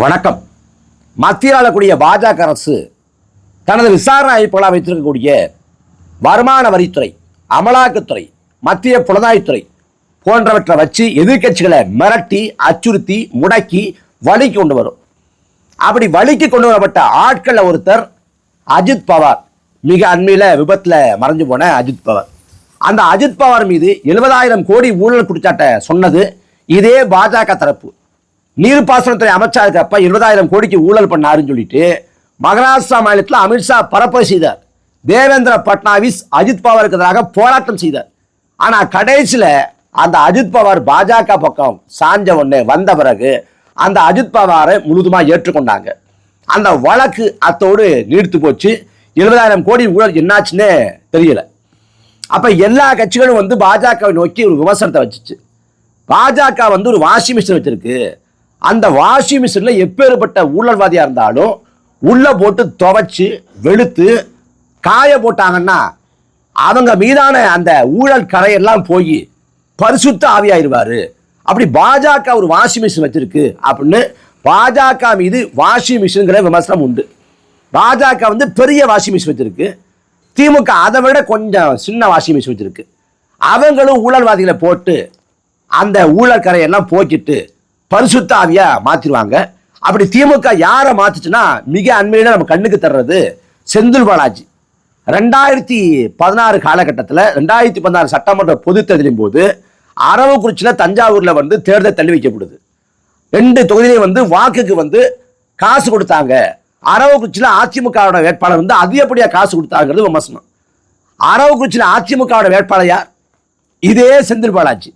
வணக்கம். மத்தியில் ஆளக்கூடிய பாஜக அரசு தனது விசாரணை அமைப்புகளாக வைத்திருக்கக்கூடிய வருமான வரித்துறை அமலாக்கத்துறை மத்திய புலனாய்த்துறை போன்றவற்றை வச்சு எதிர்க்கட்சிகளை மிரட்டி அச்சுறுத்தி முடக்கி வழிக்கு கொண்டு வரும். அப்படி வழிக்கு கொண்டு வரப்பட்ட ஆட்களில் ஒருத்தர் அஜித் பவார். மிக அண்மையில் விபத்தில் மறைஞ்சு போன அஜித் பவார். அந்த அஜித் பவார் மீது எழுபதாயிரம் கோடி ஊழல் குற்றச்சாட்டை சொன்னது இதே பாஜக தரப்பு. நீர்ப்பாசனத்துறை அமைச்சா இருக்கப்ப இருபதாயிரம் கோடிக்கு ஊழல் பண்ணாருன்னு சொல்லிட்டு மகாராஷ்டிரா மாநிலத்தில் அமித்ஷா பரப்புரை செய்தார். தேவேந்திர பட்னாவிஸ் அஜித் பவாருக்கு எதிராக போராட்டம் செய்தார். ஆனால் கடைசியில் அந்த அஜித் பவார் பாஜக பக்கம் சாஞ்ச உடனே வந்த பிறகு அந்த அஜித் பவாரை முழுதுமாக ஏற்றுக்கொண்டாங்க. அந்த வழக்கு அத்தோடு நீடித்து போச்சு. இருபதாயிரம் கோடி ஊழல் என்னாச்சுன்னே தெரியல. அப்போ எல்லா கட்சிகளும் வந்து பாஜகவை நோக்கி ஒரு விமர்சனத்தை வச்சுச்சு. பாஜக வந்து ஒரு வாஷிங் மிஷின் வச்சிருக்கு. அந்த வாஷிங் மிஷினில் எப்பேற்பட்ட ஊழல்வாதியாக இருந்தாலும் உள்ளே போட்டு துவைச்சி வெளுத்து காய போட்டாங்கன்னா அவங்க மீதான அந்த ஊழல் கரையெல்லாம் போய் பரிசுத்த ஆவியாயிருவார். அப்படி பாஜக ஒரு வாஷிங் மிஷின் வச்சிருக்கு அப்படின்னு பாஜக மீது வாஷிங் மிஷின்கிற விமர்சனம் உண்டு. பாஜக வந்து பெரிய வாஷிங் மிஷின் வச்சிருக்கு. திமுக அதை விட கொஞ்சம் சின்ன வாஷிங் மிஷின் வச்சிருக்கு. அவங்களும் ஊழல்வாதிகளை போட்டு அந்த ஊழல் கரையெல்லாம் போக்கிட்டு பரிசுத்தாவியா மாத்திருவாங்க. அப்படி திமுக யாரை மாத்துச்சுன்னா மிக அண்மையில நம்ம கண்ணுக்கு தர்றது செந்தில் பாலாஜி. ரெண்டாயிரத்தி பதினாறு காலகட்டத்தில் ரெண்டாயிரத்தி பதினாறு சட்டமன்ற பொது தேர்தலின் போது அரவக்குறிச்சியில் தஞ்சாவூரில் வந்து தேர்தல் தள்ளி வைக்கப்படுது. ரெண்டு தொகுதியிலையும் வந்து வாக்குக்கு வந்து காசு கொடுத்தாங்க. அரவக்குறிச்சியில் அதிமுகவோட வேட்பாளர் வந்து அதிகப்படியாக காசு கொடுத்தாங்கிறது விமர்சனம். அரவக்குறிச்சியில் அதிமுகவோட வேட்பாளர் யார்? இதே செந்தில் பாலாஜி.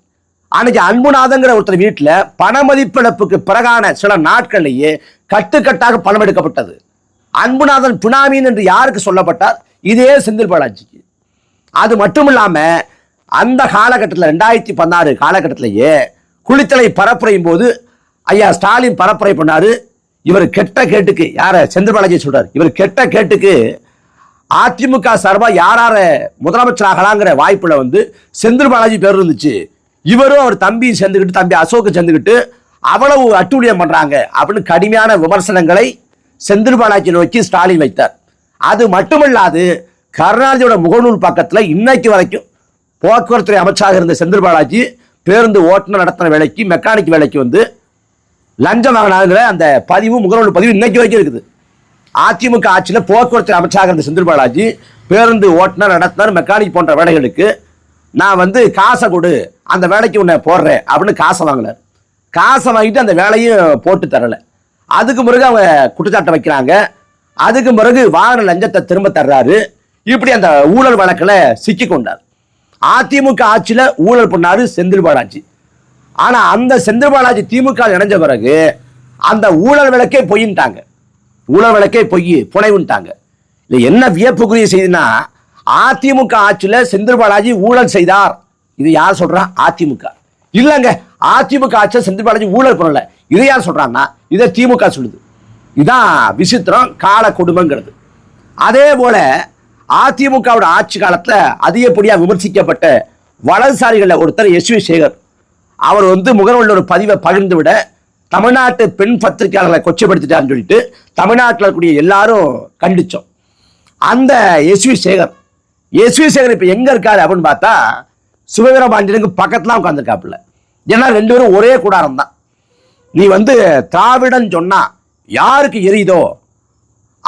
அன்னைக்கு அன்புநாதங்கிற ஒருத்தர் வீட்டில் பண மதிப்பிழப்புக்கு பிறகான சில நாட்கள்லேயே கட்டுக்கட்டாக பணம் எடுக்கப்பட்டது. அன்புநாதன் பினாமின் என்று யாருக்கு சொல்லப்பட்டார்? இதே செந்தில் பாலாஜிக்கு. அது மட்டும் இல்லாமல் அந்த காலகட்டத்தில் ரெண்டாயிரத்தி பதினாறு காலகட்டத்திலேயே குளித்தலை பரப்புரையும் போது ஐயா ஸ்டாலின் பரப்புரை பண்ணார். இவர் கெட்ட கேட்டுக்கு யாரை? செந்தில் பாலாஜி சொல்கிறார் இவர் கெட்ட கேட்டுக்கு அதிமுக சார்பாக யார் முதலமைச்சர் முதலமைச்சராகலாங்கிற வாய்ப்பில் வந்து செந்தில் பாலாஜி பேர் இருந்துச்சு. இவரும் அவர் தம்பி சேர்ந்துக்கிட்டு தம்பி அசோக் சேர்ந்துக்கிட்டு அவ்வளவு அட்டூழியம் பண்ணுறாங்க அப்படின்னு கடுமையான விமர்சனங்களை செந்தில் பாலாஜி நோக்கி ஸ்டாலின் வைத்தார். அது மட்டுமல்லாது கருணாநிதியோட முகநூல் பக்கத்தில் இன்னைக்கு வரைக்கும் போக்குவரத்துறை அமைச்சராக இருந்த செந்தில் பாலாஜி பேருந்து ஓட்டுநர் நடத்தின வேலைக்கு மெக்கானிக் வேலைக்கு வந்து லஞ்சம் வாங்கினாங்கிற அந்த பதிவு முகநூல் பதிவு இன்னைக்கு வரைக்கும் இருக்குது. அதிமுக ஆட்சியில் போக்குவரத்து அமைச்சராக இருந்த செந்தில் பாலாஜி பேருந்து ஓட்டுநர் நடத்தினார் மெக்கானிக் போன்ற வேலைகளுக்கு நான் வந்து காசை கொடு அந்த வேலைக்கு உன்னை போடுறேன் அப்படின்னு காசை வாங்கினார். காசை வாங்கிட்டு அந்த வேலையும் போட்டு தரலை. அதுக்கு பிறகு அவங்க குற்றச்சாட்டை வைக்கிறாங்க. அதுக்கு பிறகு வாங்கின லஞ்சத்தை திரும்ப தர்றாரு. இப்படி அந்த ஊழல் வழக்கில் சிக்கி கொண்டார். அதிமுக ஆட்சியில் ஊழல் பண்ணாரு செந்தில் பாலாஜி. ஆனால் அந்த செந்தில் பாலாஜி திமுக இணைஞ்ச பிறகு அந்த ஊழல் விளக்கே பொய்ன்ட்டாங்க. ஊழல் விளக்கே பொய் புனைவுன்ட்டாங்க. இது என்ன வியப்புக்குரிய செய்தினா அதிமுக ஆட்சியில் செந்தில் பாலாஜி ஊழல் செய்தார். இது யார் சொல்றா? அதிமுக. இல்லைங்க அதிமுக ஆட்சியில் செந்தில் பாலாஜி ஊழல் பண்ணல. இதை யார் சொல்றான்னா இதை திமுக சொல்லுது. இதான் விசித்திரம் கால குடும்பங்கிறது அதே போல அதிமுகவோட ஆட்சி காலத்தில் அதிகப்படியாக விமர்சிக்கப்பட்ட வலதுசாரிகளில் ஒருத்தர் எஸ் வி சேகர். அவர் வந்து முகநூலில் ஒரு பதிவை பகிர்ந்து விட தமிழ்நாட்டு பெண் பத்திரிகையாளர்களை கொச்சைப்படுத்திட்டாருன்னு சொல்லிட்டு தமிழ்நாட்டில் இருக்கக்கூடிய எல்லாரும் கண்டித்தோம் அந்த S V Sekar S Sekar இப்போ எங்கே இருக்காரு அப்படின்னு பார்த்தா சிவவீரபாண்டியனுக்கு பக்கத்துலாம் உட்காந்துருக்காப்புல ஏன்னா ரெண்டு பேரும் ஒரே கூடாரம் தான். நீ வந்து திராவிடன் சொன்னா யாருக்கு எரியுதோ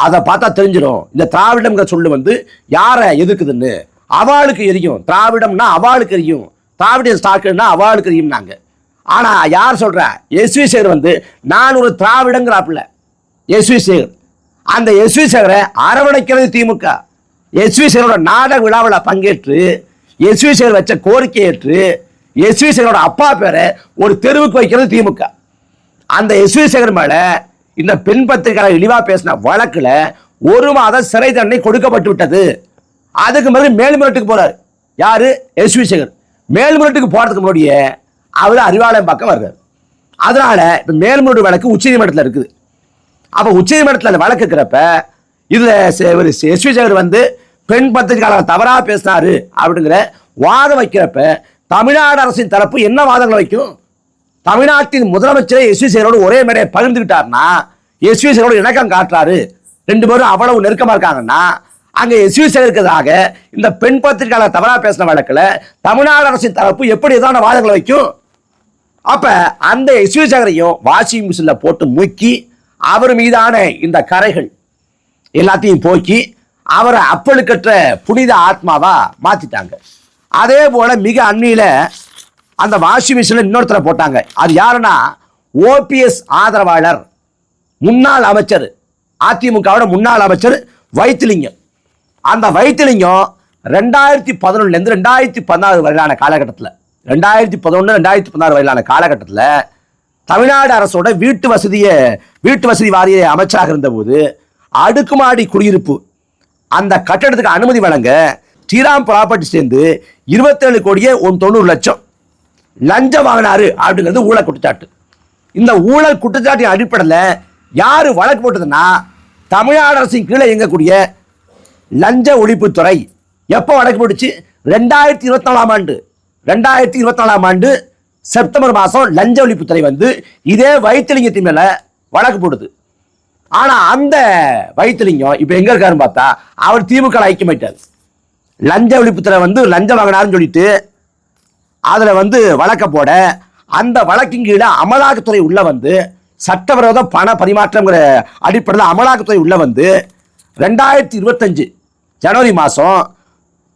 அதை பார்த்தா தெரிஞ்சிடும். இந்த திராவிடம்ங்கிற சொல்லு வந்து யாரை எதுக்குதுன்னு அவாளுக்கு எரியும். திராவிடம்னா அவாளுக்கு எரியும். திராவிட ஸ்டாக்குன்னா அவாளுக்கு எரியும்னாங்க. ஆனால் யார் சொல்கிற எஸ்வி சேகர் வந்து நான் ஒரு திராவிடங்கிறாப்புல. எஸ்வி சேகர் அந்த எஸ்வி சேகரை அரவணைக்கிறது திமுக. எஸ் வி நாடக விழாவில் பங்கேற்று எஸ் வி சேகர் வச்ச கோரிக்கை ஏற்று எஸ் வி சேகரோட அப்பா பேரை ஒரு தெருவுக்கு வைக்கிறது திமுக. அந்த எஸ் வி சேகர் இந்த பெண் பத்திரிகையாளர் இழிவாக பேசின வழக்கில் ஒரு மாதம் சிறை தண்டனை கொடுக்கப்பட்டு விட்டது. அதுக்கு பிறகு மேல்முறையீட்டுக்கு போகிறார் யார்? எஸ் வி சேகர் மேல்முறையீட்டுக்கு போகிறதுக்கு முன்னாடியே அவர் அறிவாலயம் பக்கம் வர்றாரு. அதனால் இப்போ மேல்முறையீடு வழக்கு உச்சநீதிமன்றத்தில் இருக்குது. அப்போ உச்சநீதிமன்றத்தில் அந்த வழக்கு இருக்கிறப்ப இதுல சே- ஒரு எஸ் வி சேகர் வந்து பெண் பத்திரிகையாளர் தவறாக பேசினாரு அப்படிங்கிற வாதம் வைக்கிறப்ப தமிழ்நாடு அரசின் தரப்பு என்ன வாதங்களை வைக்கும்? தமிழ்நாட்டின் முதலமைச்சரை எஸ் வி ஒரே மேடையை பகிர்ந்துக்கிட்டாருன்னா எஸ் வி இணக்கம் காட்டுறாரு. ரெண்டு பேரும் அவ்வளவு நெருக்கமாக இருக்காங்கன்னா அங்கே எஸ் வி சேகருக்கிறதாக இந்த பெண் பத்திரிகையாளர் தவறாக பேசின வழக்கில் தமிழ்நாடு அரசின் தரப்பு எப்படி எதான வாதங்களை வைக்கும்? அப்போ அந்த எஸ் வி சேகரையும் வாஷிங் மிஷினில் போட்டு முக்கி அவர் மீதான இந்த கரைகள் எல்லாத்தையும் போக்கி அவரை அப்பழுக்கற்ற புனித ஆத்மாவா மாத்திட்டாங்க. அதே போல மிக அண்மையில அந்த வாஷிங் மிஷினில் இன்னொருத்தரை போட்டாங்க. அது யாருன்னா ஓபிஎஸ் ஆதரவாளர் முன்னாள் அமைச்சர் அதிமுகவோட முன்னாள் அமைச்சர் வைத்திலிங்கம். அந்த வைத்திலிங்கம் ரெண்டாயிரத்தி பதினொன்னுலேருந்து ரெண்டாயிரத்தி பதினாறு வரையிலான காலகட்டத்தில் ரெண்டாயிரத்தி பதினொன்று ரெண்டாயிரத்தி பதினாறு வரையிலான காலகட்டத்தில் தமிழ்நாடு அரசோட வீட்டு வசதியை வீட்டு வசதி வாரிய அமைச்சராக இருந்தபோது அடுக்குமாடி குடியிருப்பு அந்த கட்டடத்துக்கு அனுமதி வழங்க ஸ்ரீராம் ப்ராப்பர்ட்டி சேர்ந்து இருபத்தேழு கோடியே ஒன் தொண்ணூறு லட்சம் லஞ்சம் வாங்கினாரு அப்படிங்கிறது ஊழல் குற்றச்சாட்டு. இந்த ஊழல் குற்றச்சாட்டின் அடிப்படையில் யார் வழக்கு போட்டதுன்னா தமிழ்நாடு அரசின் கீழே இயங்கக்கூடிய லஞ்ச ஒழிப்புத்துறை. எப்போ வழக்கு போட்டுச்சு? ரெண்டாயிரத்தி இருபத்தி நாலாம் ஆண்டு. ரெண்டாயிரத்தி இருபத்தி நாலாம் ஆண்டு செப்டம்பர் மாதம் லஞ்ச ஒழிப்புத்துறை வந்து இதே வைத்தியலிங்கத்தின் மேலே வழக்கு போடுது. ஆனா அந்த வைத்திலிங்கம் இப்ப எங்க இருக்காருன்னு பார்த்தா அவர் திமுக ஐக்கியமாயிட்டார் லஞ்ச ஒழிப்புத்துறை வந்து லஞ்சம் வாங்கினாருன்னு சொல்லிட்டு அதுல வந்து வழக்க போட அந்த வழக்கின் கீழே அமலாக்கத்துறை உள்ள வந்து சட்டவிரோத பண பரிமாற்றங்கிற அடிப்படையில் அமலாக்கத்துறை உள்ள வந்து ரெண்டாயிரத்தி இருபத்தஞ்சு ஜனவரி மாதம்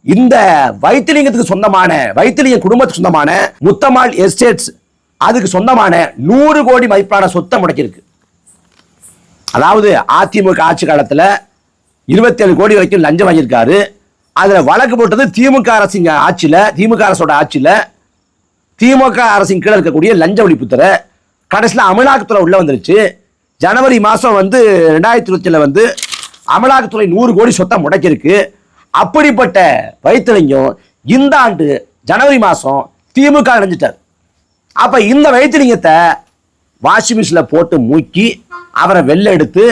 இந்த வைத்திலிங்கத்துக்கு சொந்தமான வைத்திலிங்க குடும்பத்துக்கு சொந்தமான முத்தமாள் எஸ்டேட்ஸ் அதுக்கு சொந்தமான நூறு கோடி மதிப்பான சொத்தை முடக்கியிருக்கு. அதாவது அதிமுக ஆட்சி காலத்தில் இருபத்தேழு கோடி வரைக்கும் லஞ்சம் வாங்கியிருக்காரு. அதில் வழக்கு போட்டது திமுக அரசின் ஆட்சியில் திமுக அரசோட ஆட்சியில் திமுக அரசின் கீழே இருக்கக்கூடிய லஞ்ச ஒழிப்புத்துறை. கடைசியில் அமலாக்கத்துறை உள்ளே வந்துருச்சு. ஜனவரி மாதம் வந்து ரெண்டாயிரத்தி இருபத்தில வந்து அமலாக்கத்துறை நூறு கோடி சொத்தை முடக்கியிருக்கு. அப்படிப்பட்ட வைத்திலிங்கம் இந்த ஆண்டு ஜனவரி மாதம் திமுக இணைஞ்சிட்டார் அப்போ இந்த வைத்திலிங்கத்தை வாஷிங் மிஷினில் போட்டு மூக்கி அவரை வெளில எடுத்து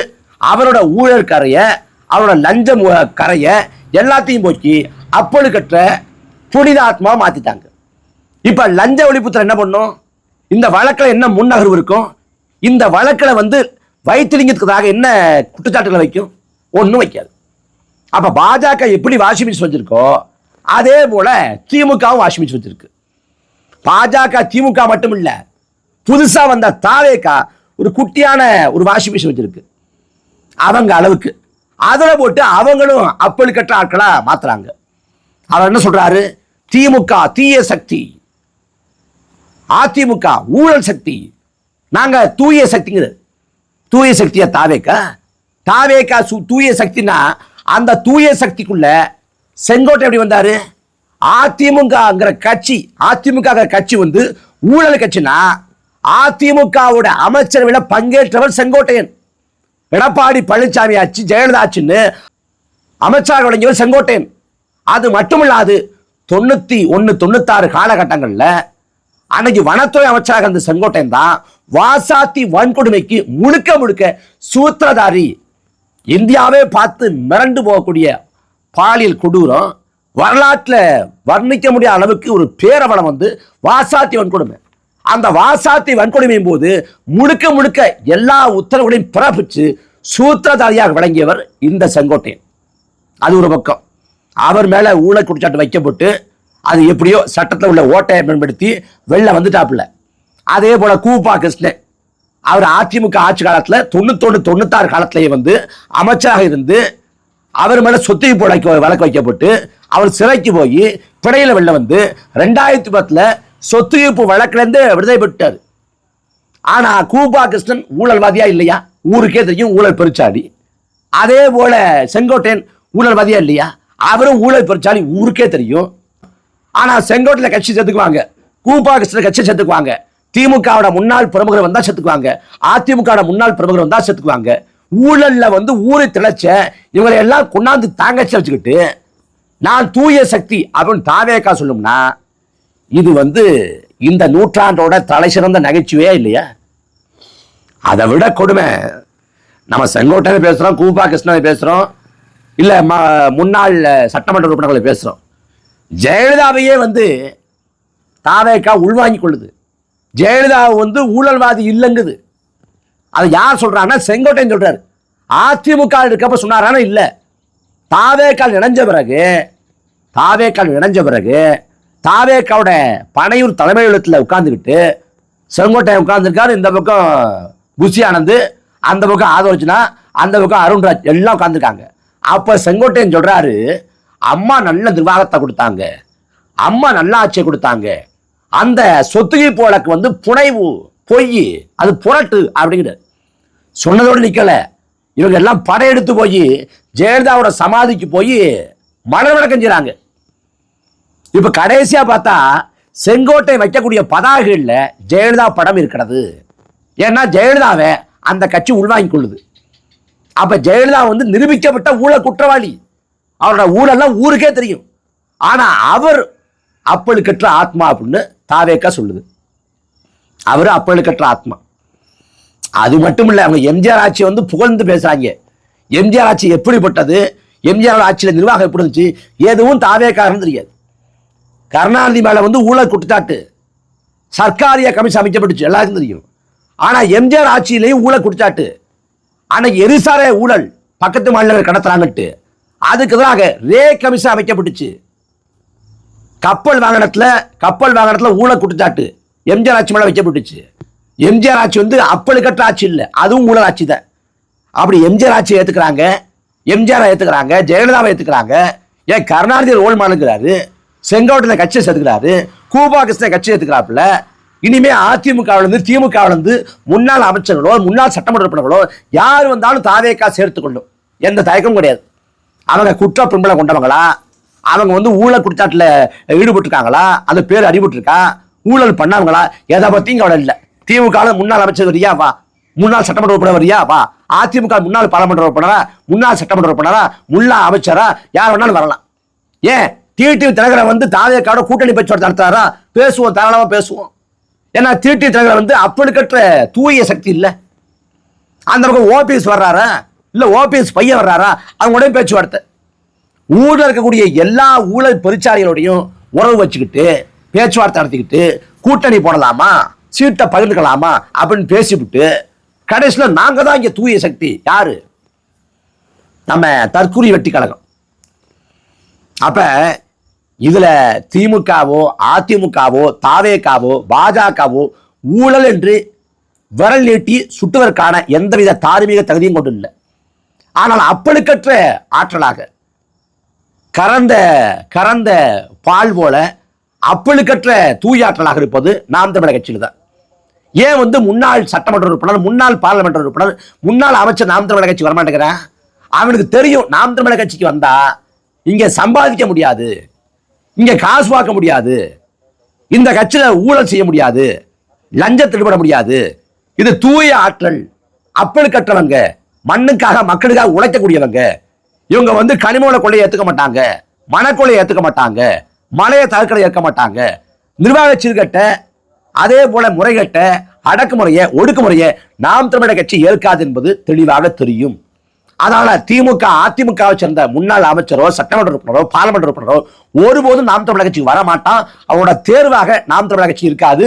அவரோட ஊழல் கரையை அவரோட லஞ்சம் கரையை எல்லாத்தையும் போக்கி அப்பொழு கற்ற புனிதாத்மாவை மாற்றிட்டாங்க இப்போ லஞ்ச ஒழிப்புத்துறை என்ன பண்ணும்? இந்த வழக்கில் என்ன முன்னகர்வு இருக்கும்? இந்த வழக்கில் வந்து வைத்திலிங்கத்துக்காக என்ன குற்றச்சாட்டுகளை வைக்கும்? ஒன்றும் வைக்காது. அப்போ பாஜக எப்படி வாஷிங் மிஷின் வச்சிருக்கோ அதே போல் திமுகவும் வாஷிங் மிஷின் வச்சுருக்கு. பாஜக திமுக மட்டும் இல்லை புதுசாக வந்த தாவேக்கா ஒரு குட்டியான ஒரு வாஷிங் மிஷின் வச்சிருக்கு. அவங்க அளவுக்கு. அதில் போட்டு அவங்களும் அப்பல் கட்ட ஆட்களா மாத்துறாங்க. அவர் என்ன சொல்றாரு? திமுக தீய சக்தி. அதிமுக ஊழல் சக்தி. நாங்க தூய சக்திங்கிறது. தூய சக்தியா தாவேக்கா? தாவேக்கா சு தூய சக்தினா அந்த தூய சக்திக்குள்ள செங்கோட்டை எப்படி வந்தாரு? அதிமுகங்கிற கட்சி அதிமுக கட்சி வந்து ஊழல் கட்சினா அதிமுகவோட அமைச்சரவையில் பங்கேற்றவர் செங்கோட்டையன். எடப்பாடி பழனிசாமி ஆச்சு ஜெயலலிதா ஆச்சுன்னு அமைச்சராக வழங்கியவர் செங்கோட்டையன். அது மட்டுமில்லாது தொண்ணூற்றி ஒன்று தொண்ணூத்தாறு காலகட்டங்களில் அன்னைக்கு வனத்துறை அமைச்சராக இருந்த செங்கோட்டையன் தான் வாசாத்தி வன்கொடுமைக்கு முழுக்க முழுக்க சூத்திரதாரி. இந்தியாவே பார்த்து மிரண்டு போகக்கூடிய பாலியல் கொடூரம் வரலாற்றில் வர்ணிக்க முடியாத அளவுக்கு ஒரு பேரவலம் வந்து வாசாத்தி வன்கொடுமை. அந்த வாசாத்தி வன்கொடுமையின் போது முழுக்க முழுக்க எல்லா உத்தரவுகளையும் பிறப்பிச்சு சூத்திரதாரியாக விளங்கியவர் இந்த செங்கோட்டையன். அது ஒரு பக்கம். அவர் மேலே ஊழல் குற்றச்சாட்டு வைக்கப்பட்டு அது எப்படியோ சட்டத்தில் உள்ள ஓட்டையை பயன்படுத்தி வெளில வந்துட்டாப்புல. அதே போல் கூப்பா கிருஷ்ணன். அவர் அதிமுக ஆட்சி காலத்தில் தொண்ணூத்தொன்று தொண்ணூத்தாறு காலத்திலேயே வந்து அமைச்சராக இருந்து அவர் மேலே சொத்து வழக்கு வழக்கு வைக்கப்பட்டு அவர் சிறைக்கு போய் பிணையில் வெளில வந்து ரெண்டாயிரத்தி பத்தில் சொத்து ஈர்ப்பு வழக்கிலேருந்து விடுதலை பெற்றார். ஆனால் கூபா கிருஷ்ணன் ஊழல்வாதியா இல்லையா? ஊருக்கே தெரியும் ஊழல் பெருச்சாடி அதே போல செங்கோட்டையன் ஊழல்வாதியா இல்லையா? அவரும் ஊழல் பெருச்சாடி ஊருக்கே தெரியும். ஆனால் செங்கோட்டையில் கட்சி சேர்த்துக்குவாங்க. கூபா கிருஷ்ணன் கட்சி சேர்த்துக்குவாங்க. திமுகவோட முன்னாள் பிரமுகர் வந்தால் சேர்த்துக்குவாங்க. அதிமுகவோட முன்னாள் பிரமுகர் வந்தால் சேர்த்துக்குவாங்க. ஊழலில் வந்து ஊரை திளைச்ச இவங்களை எல்லாம் கொண்டாந்து தாங்கச்சு வச்சுக்கிட்டு நான் தூய சக்தி அப்படின்னு தாவேக்கா சொல்லும்னா இது வந்து இந்த நூற்றாண்டோட தலை சிறந்த நகைச்சுவையா இல்லையா? அதை விட கொடுமை. நம்ம செங்கோட்டையை பேசுகிறோம் கூபா கிருஷ்ணனை பேசுகிறோம் இல்லை ம முன்னாள் சட்டமன்ற உறுப்பினர்களை பேசுகிறோம் ஜெயலலிதாவையே வந்து தாவேக்கா உள்வாங்கி கொள்ளுது. ஜெயலலிதா வந்து ஊழல்வாதி இல்லைங்குது. அதை யார் சொல்கிறாங்கன்னா செங்கோட்டையன் சொல்கிறார் அதிமுக இருக்கப்ப சொன்னாரான இல்லை. தாவேக்கால் இணைஞ்ச பிறகு தாவேக்கால் இணைஞ்ச பிறகு தாவேக்காவோட பனையூர் தலைமையிலத்தில் உட்காந்துக்கிட்டு செங்கோட்டை உட்காந்துருக்காரு இந்த பக்கம் புஷி ஆனந்து அந்த பக்கம் ஆதரச்சுனா அந்த பக்கம் அருண்ராஜ் எல்லாம் உட்காந்துருக்காங்க அப்போ செங்கோட்டையன் சொல்கிறாரு அம்மா நல்ல நிர்வாகத்தை கொடுத்தாங்க. அம்மா நல்ல ஆட்சியை கொடுத்தாங்க. அந்த சொத்துகை போலக்கு வந்து புனைவு பொய் அது புரட்டு அப்படிங்கிறார். சொன்னதோடு நிற்கலை இவங்க எல்லாம் படையெடுத்து போய் ஜெயலலிதாவோட சமாதிக்கு போய் மலர் வணக்கம் செய்கிறாங்க இப்ப கடைசியா பார்த்தா செங்கோட்டை வைக்கக்கூடிய பதாகைகளில் ஜெயலலிதா படம் இருக்கிறது. ஏன்னா ஜெயலலிதாவை அந்த கட்சி உள்வாங்கிக் கொள்ளுது. அப்ப ஜெயலலிதா வந்து நிரூபிக்கப்பட்ட ஊழல் குற்றவாளி. அவரோட ஊழல்லாம் ஊருக்கே தெரியும். ஆனா அவர் அப்பழுக்கற்ற ஆத்மா அப்படின்னு தாவேக்கா சொல்லுது. அவர் அப்பழுக்கற்ற ஆத்மா. அது மட்டும் இல்லை அவங்க எம்ஜிஆர் ஆட்சி வந்து புகழ்ந்து பேசுறாங்க. எம்ஜிஆர் ஆட்சி எப்படிப்பட்டது? எம்ஜிஆர் ஆட்சியில் நிர்வாகம் எப்படி இருந்துச்சு? எதுவும் தாவேக்காரன்னு தெரியாது. கருணாநிதி மேலே வந்து ஊழல் குற்றச்சாட்டு. சர்க்காரிய கமிஷன் அமைக்கப்பட்டுச்சு எல்லாருக்கும் தெரியும். ஆனால் எம்ஜிஆர் ஆட்சியிலையும் ஊழல் குற்றச்சாட்டு. அன்னைக்கு எரிசார ஊழல் பக்கத்து மாநிலங்கள் கடத்துறாங்கட்டு அதுக்கு எதிராக ரே கமிஷன் அமைக்கப்பட்டுச்சு. கப்பல் வாகனத்தில் கப்பல் வாகனத்தில் ஊழல் குற்றச்சாட்டு எம்ஜிஆர் ஆட்சி மேலே வைக்கப்பட்டுச்சு. எம்ஜிஆர் ஆட்சி வந்து அப்பழுக்கற்ற ஆட்சி இல்லை அதுவும் ஊழல் ஆட்சி தான். அப்படி எம்ஜிஆர் ஆட்சியை ஏற்றுக்கிறாங்க எம்ஜிஆர் ஏற்றுக்கிறாங்க ஜெயலலிதாவை ஏற்றுக்கிறாங்க ஏன் கருணாநிதி ரோல் மாலுங்கிறாரு செங்கோட்டையில கட்சியை சேர்த்துக்கிறாரு கூபா கட்சி சேர்த்துக்கிறாப்புல இனிமே அதிமுகவிலிருந்து திமுகவிலிருந்து இருந்து முன்னாள் அமைச்சர்களோ முன்னாள் சட்டமன்ற உறுப்பினர்களோ யார் வந்தாலும் தாவேக்கா சேர்த்துக் கொள்ளும். எந்த தயக்கமும் கிடையாது. அவங்க குற்ற பின்பலை கொண்டவங்களா? அவங்க வந்து ஊழல் குற்றச்சாட்டுல ஈடுபட்டிருக்காங்களா? அந்த பேர் அடிபட்டிருக்கா ஊழல் பண்ணவங்களா? எதை பற்றியும் கவலை இல்லை. திமுக முன்னாள் அமைச்சர் வரியா? வா. முன்னாள் சட்டமன்ற உறுப்பினர் வரியா? வா. அதிமுக முன்னாள் பாராளுமன்ற உறுப்பினரா? முன்னாள் சட்டமன்ற உறுப்பினரா? முன்னாள் அமைச்சரா? யார் வேணாலும் வரலாம். ஏன்? டிடி தினகரன் வந்து தாவேக்காட கூட்டணி பேச்சுவார்த்தை நடத்தாரா பேசுவோம் தாராளமாக பேசுவோம். ஏன்னா டிடி தினகரன் வந்து அப்படிக்கற்ற தூய சக்தி இல்லை. அந்த பக்கம் ஓபிஎஸ் வர்றாரா? இல்லை ஓபிஎஸ் பையன் வர்றாரா? அவங்களோட பேச்சுவார்த்தை. ஊரில் இருக்கக்கூடிய எல்லா ஊழல் பெருச்சாரிகளோடையும் உறவு வச்சுக்கிட்டு பேச்சுவார்த்தை நடத்திக்கிட்டு கூட்டணி போடலாமா? சீட்டை பகிர்ந்துக்கலாமா? அப்படின்னு பேசிவிட்டு கடைசியில் நாங்கள் தான் இங்கே தூய சக்தி. யார்? நம்ம தற்கூரி வெட்டி கழகம். அப்போ இதுல திமுகவோ அதிமுகவோ தாவேகாவோ பாஜகவோ ஊழல் என்று விரல் நீட்டி சுட்டுவதற்கான எந்தவித தார்மீக தகுதியும் கொண்டு இல்லை. ஆனால் அப்பழுக்கற்ற ஆற்றலாக கறந்த கறந்த பால் போல அப்பழுக்கற்ற தூயாற்றலாக இருப்பது நாம் தமிழக கட்சியில் தான். ஏன் வந்து முன்னாள் சட்டமன்ற உறுப்பினர் முன்னாள் பாராளுமன்ற உறுப்பினர் முன்னாள் அமைச்சர் நாம் தமிழக கட்சி வரமாட்டேங்கிறேன்? அவனுக்கு தெரியும் நாம் தமிழக கட்சிக்கு வந்தா இங்கே சம்பாதிக்க முடியாது. இங்க காசு பார்க்க முடியாது. இந்த கட்சியில ஊழல் செய்ய முடியாது. லஞ்சத்தில் ஈடுபட முடியாது. இது தூய ஆற்றல். அப்பழுக்கற்றவங்க மண்ணுக்காக மக்களுக்காக உழைக்கக்கூடியவங்க இவங்க வந்து கனிமவள கொள்ளையை ஏத்துக்க மாட்டாங்க. மனக்கொள்ளையை ஏத்துக்க மாட்டாங்க. மலையை தற்கொலை ஏற்க மாட்டாங்க. நிர்வாக சீர்கட்ட அதே போல முறைகட்ட அடக்குமுறையை ஒடுக்குமுறையை நாம் தமிழக கட்சி ஏற்காது என்பது தெளிவாக தெரியும். அதனால திமுக அதிமுகவை சேர்ந்த முன்னாள் அமைச்சரோ சட்டமன்ற உறுப்பினரோ பாராளுமன்ற உறுப்பினரோ ஒருபோதும் நாம் தமிழர் கட்சிக்கு வர மாட்டான். அவனோட தேர்வாக நாம் தமிழர் கட்சி இருக்காது.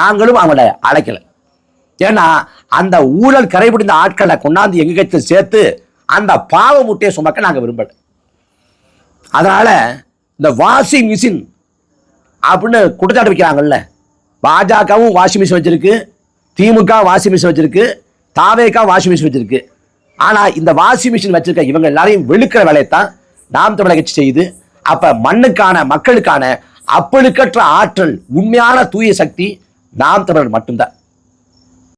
நாங்களும் அவங்கள அழைக்கல. ஏன்னா அந்த ஊழல் கரைபிடிந்த ஆட்களை கொண்டாந்து எங்க கட்சியில் சேர்த்து அந்த பாவ முட்டையை சுமக்க நாங்கள் விரும்பல. அதனால இந்த வாஷிங் மிஷின் அப்படின்னு குற்றச்சாட்டு வைக்கிறாங்கல்ல பாஜகவும் வாஷிங் மிஷின் வச்சிருக்கு திமுக வாஷிங் மிஷின் வச்சிருக்கு தாவேக்கா வாஷிங் மிஷின் வச்சிருக்கு. ஆனால் இந்த வாஷிங் மிஷின் வச்சிருக்க இவங்க எல்லாரையும் வெளுக்கிற வேலையைத்தான் நாம் தமிழக கட்சி செய்யுது. அப்போ மண்ணுக்கான மக்களுக்கான அப்பழுக்கற்ற ஆற்றல் உண்மையான தூய சக்தி நாம் தமிழர் மட்டும்தான்.